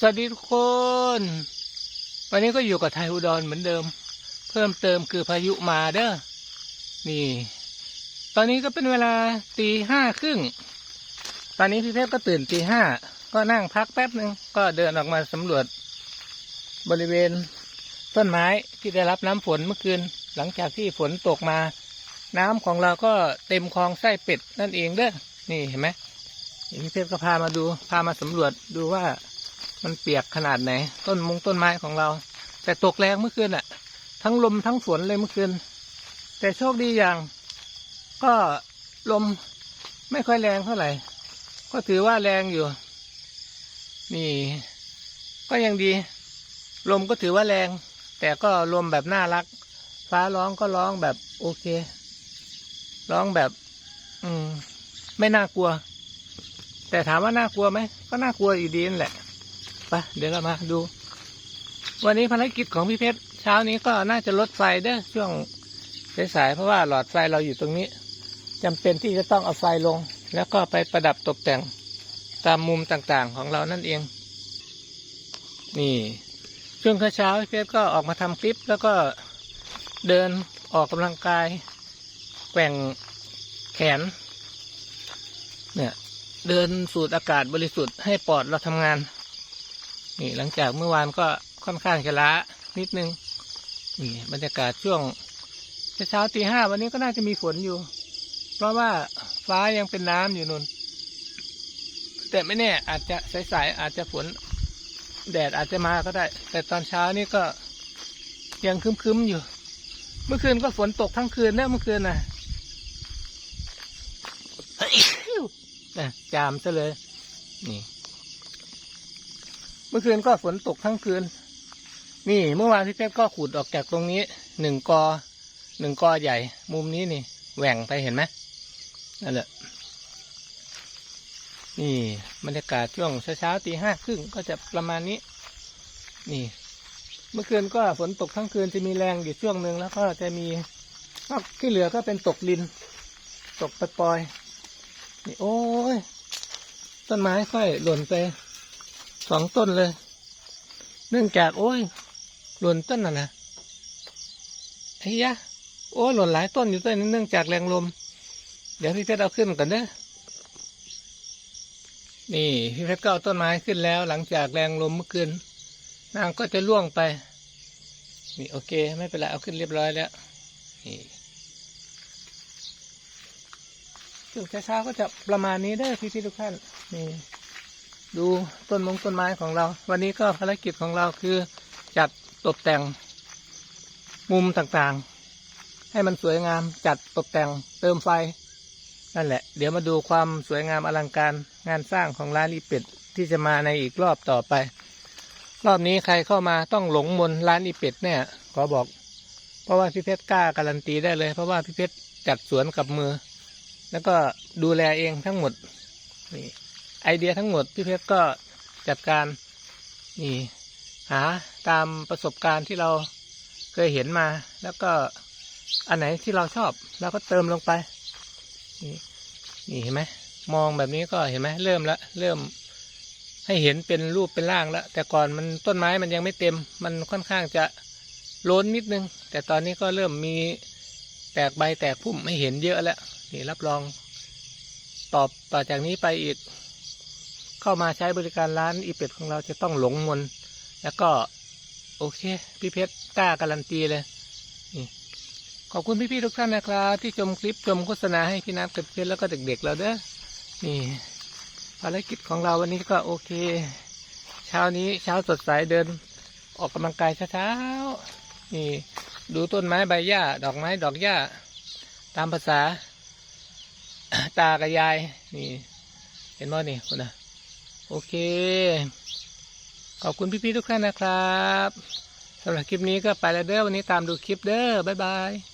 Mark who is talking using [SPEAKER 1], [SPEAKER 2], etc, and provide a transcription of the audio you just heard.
[SPEAKER 1] สวัสดีทุกคน วันนี้ก็อยู่กับไทยอุดรเหมือนเดิม เพิ่มเติมคือพายุมาเด้อ นี่ ตอนนี้ก็เป็นเวลาตีห้าครึ่ง ตอนนี้พี่เทพก็ตื่นตีห้า ก็นั่งพักแป๊บหนึ่งก็เดินออกมาสำรวจ บริเวณต้นไม้ที่ได้รับน้ำฝนเมื่อคืน หลังจากที่ฝนตกมา น้ำของเราก็เต็มคลองไส้เป็ดนั่นเองเด้อ นี่เห็นไหมพี่เทพก็พามาดู พามาสำรวจดูว่า มันเปียกขนาดไหน ต้นมงต้นไม้ของเรา แต่ตกแรงเมื่อคืนอะทั้งลมทั้งฝนเลยเมื่อคืน แต่โชคดีอย่าง ก็ลมไม่ค่อยแรงเท่าไหร่ ก็ถือว่าแรงอยู่ นี่ ก็ยังดี ลมก็ถือว่าแรง แต่ก็ลมแบบน่ารัก ฟ้าร้องก็ร้องแบบโอเค ร้องแบบ อืม ไม่น่ากลัว แต่ถามว่าน่ากลัวไหม ก็น่ากลัวอยู่ดีนั่นแหละ ไปเดี๋ยวเรามาดู วันนี้ภารกิจของพี่เพชรเช้านี้ก็น่าจะลดไฟเด้อช่วงสายๆเพราะว่าหลอดไฟเราอยู่ตรงนี้จำเป็นที่จะต้องเอาไฟลง แล้วก็ไปประดับตกแต่งตามมุมต่างๆของเรานั่นเอง นี่ ช่วงเช้าพี่เพชรก็ออกมาทำคลิป แล้วก็เดินออกกำลังกายแกว่งแขน เนี่ย เดินสูดอากาศบริสุทธิ์ให้ปอดเราทำงาน นี่หลังจากเมื่อวานก็ค่อนข้างจะล้านิดนึงนี่บรรยากาศช่วงเช้าตีห้าวันนี้ก็น่าจะมีฝนอยู่ เพราะว่าฟ้ายังเป็นน้ำอยู่นุนแต่ไม่แน่อาจจะสายๆอาจจะฝน แดดอาจจะมาก็ได้ แต่ตอนเช้านี่ก็ยังคึมๆอยู่ เมื่อคืนก็ฝนตกทั้งคืนนะเมื่อคืนน่ะนะจามซะเลย นี่ มื่อคืนก็ฝนตกทั้งคืน นี่เมื่อวานพี่เพชรก็ขุดออกจากตรงนี้หนึ่งกอหนึ่งกอใหญ่ มุมนี้นี่แหว่งไปเห็นไหมนั่นแหละนี่บรรยากาศช่วงเช้าๆตีห้าครึ่งก็จะประมาณนี้ นี่ เมื่อคืนก็ฝนตกทั้งคืนจะมีแรงอยู่ช่วงหนึ่งแล้วก็จะมีนอกที่เหลือก็เป็นตกลิน ตกปล่อยนี่โอ้ยต้นไม้ค่อยหล่นไป สองต้นเลย เนื่องจากโอ้ย หล่นต้นน่ะนะไอ้ยะ โอ้หล่นหลายต้นอยู่ต้นนี้เนื่องจากแรงลม เดี๋ยวพี่เพชรเอาขึ้นก่อนเด้อนี่พี่เพชรก็เอาต้นไม้ขึ้นแล้ว หลังจากแรงลมเมื่อคืนนางก็จะล่วงไป นี่โอเค ไม่เป็นไรเอาขึ้นเรียบร้อยแล้ว นี่ช่วงเช้าๆก็จะประมาณนี้ได้อพี่ทุกท่านนี่ ดูต้นมงต้นไม้ของเรา วันนี้ก็ภารกิจของเราคือจัดตกแต่งมุมต่างๆ ให้มันสวยงามจัดตกแต่งเติมไฟ นั่นแหละ เดี๋ยวมาดูความสวยงามอลังการงานสร้างของร้านอีเป็ดที่จะมาในอีกรอบต่อไป รอบนี้ใครเข้ามาต้องหลงมนร้านอีเป็ดเนี่ยขอบอก เพราะว่าพี่เพชรกล้าการันตีได้เลย เพราะว่าพี่เพชรจัดสวนกับมือ แล้วก็ดูแลเองทั้งหมดนี่ ไอเดียทั้งหมดพี่เพชรก็จัดการนี่หาตามประสบการณ์ที่เราเคยเห็นมา แล้วก็อันไหนที่เราชอบเราก็เติมลงไป นี่นี่เห็นไหมมองแบบนี้ก็เห็นไหมเริ่มแล้วเริ่มให้เห็นเป็นรูปเป็นร่างแล้ว แต่ก่อนมันต้นไม้มันยังไม่เต็ม มันค่อนข้างจะโล้นนิดนึง แต่ตอนนี้ก็เริ่มมีแตกใบแตกพุ่มให้เห็นเยอะแล้วนี่รับรอง ตอบต่อจากนี้ไปอีก เข้ามาใช้บริการร้านอีเป็ดของเราจะต้องหลงมนแล้วก็โอเค พี่เพชรกล้าการันตีเลยนี่ขอบคุณพี่ๆทุกท่านนะครับ ที่ชมคลิปชมโฆษณาให้พี่นัทกับเพชรแล้วก็เด็ก ๆ เราเด้อนี่ภารกิจของเราวันนี้ก็โอเค เช้านี้เช้าสดใสเดิน ออกกำลังกายเช้าๆนี่ ดูต้นไม้ใบหญ้า ดอกไม้ดอกหญ้า ตามภาษา ตากับยาย นี่ เห็นไหมนี่คุณนะ โอเค ขอบคุณพี่ๆทุกท่านนะครับสำหรับคลิปนี้ก็ไปแล้วเด้อวันนี้ตามดูคลิปเด้อบ๊ายบาย